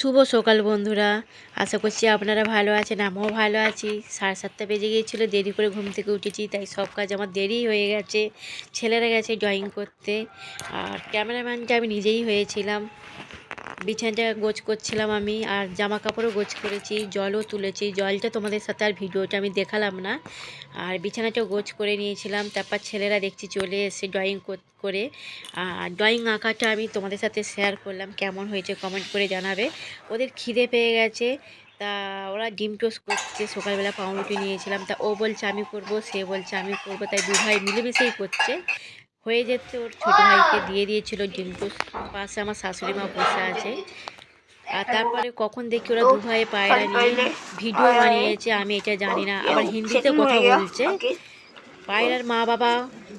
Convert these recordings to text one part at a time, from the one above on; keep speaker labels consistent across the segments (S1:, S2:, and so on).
S1: শুভ সকাল বন্ধুরা। আশা করছি আপনারা ভালো আছেন, আমিও ভালো আছি। সাড়ে সাতটা বেজে গিয়েছিল, দেরি করে ঘুম থেকে উঠেছি, তাই সব কাজ আমার দেরি হয়ে গেছে। ছেলেরা গেছে ড্রয়িং করতে। আর ক্যামেরাম্যানটা আমি নিজেই হয়েছিলাম। বিছানাটা গোছ করছিলাম আমি আর জামা কাপড়ও গোছ করেছি, জলও তুলেছি। জলটা তোমাদের সাথে আর ভিডিওটা আমি দেখালাম না। আর বিছানাটাও গোছ করে নিয়েছিলাম, তারপর ছেলেরা দেখছি চলে এসে ড্রয়িং করে আর ড্রয়িং আঁকাটা আমি তোমাদের সাথে শেয়ার করলাম, কেমন হয়েছে কমেন্ট করে জানাবে। ওদের খিদে পেয়ে গেছে, তা ওরা ডিম টোস্ট করছে, সকালবেলা পাউরুটি নিয়েছিলাম। তা ও বলছে, আমি করব, সে বলছে, আমি করব। তাই দু ভাই মিলেমিশেই করছে। হয়ে যেতে ওর ছোটো ভাইকে দিয়ে দিয়েছিল ডিম টোস্ট পাশে আমার শাশুড়ি মা বসে আছে। আর তারপরে কখন দেখি ওরা দু ভাই পায়রা নিয়ে ভিডিও বানিয়েছে আমি এটা জানি না। আবার হিন্দিতে কথা বলছে। পায়রার মা বাবা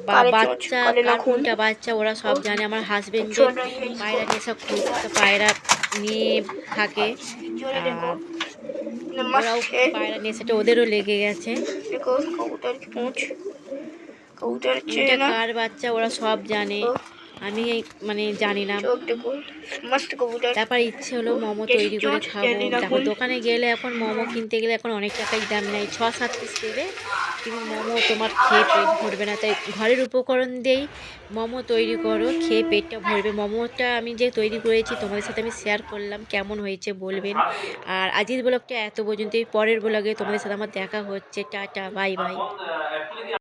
S1: বা বাচ্চা কোনটা বাচ্চা ওরা সব জানে। আমার হাজবেন্ডের পায়রা খুব তা পায়রা নিয়ে থাকে। ওরাও পায়রা নিয়ে সেটা ওদেরও লেগে গেছে। কার বাচ্চা ওরা সব জানে। আমি মানে জানি না। তারপর ইচ্ছে হলো মোমো তৈরি করে খাব। দোকানে গেলে এখন মোমো কিনতে গেলে এখন অনেক টাকাই দাম নেই ছ সাত পিস দেবে। কিন্তু মোমো তোমার খেয়ে পেট ভরবে না। তাই ঘরের উপকরণ দিয়েই মোমো তৈরি করো। খেয়ে পেটটা ভরবে। মোমোটা আমি যে তৈরি করেছি তোমাদের সাথে আমি শেয়ার করলাম কেমন হয়েছে বলবেন। আর আজিজ ব্লগটা এত পর্যন্তই। পরের ব্লগে তোমাদের সাথে আমার দেখা হচ্ছে। Tata bye bye.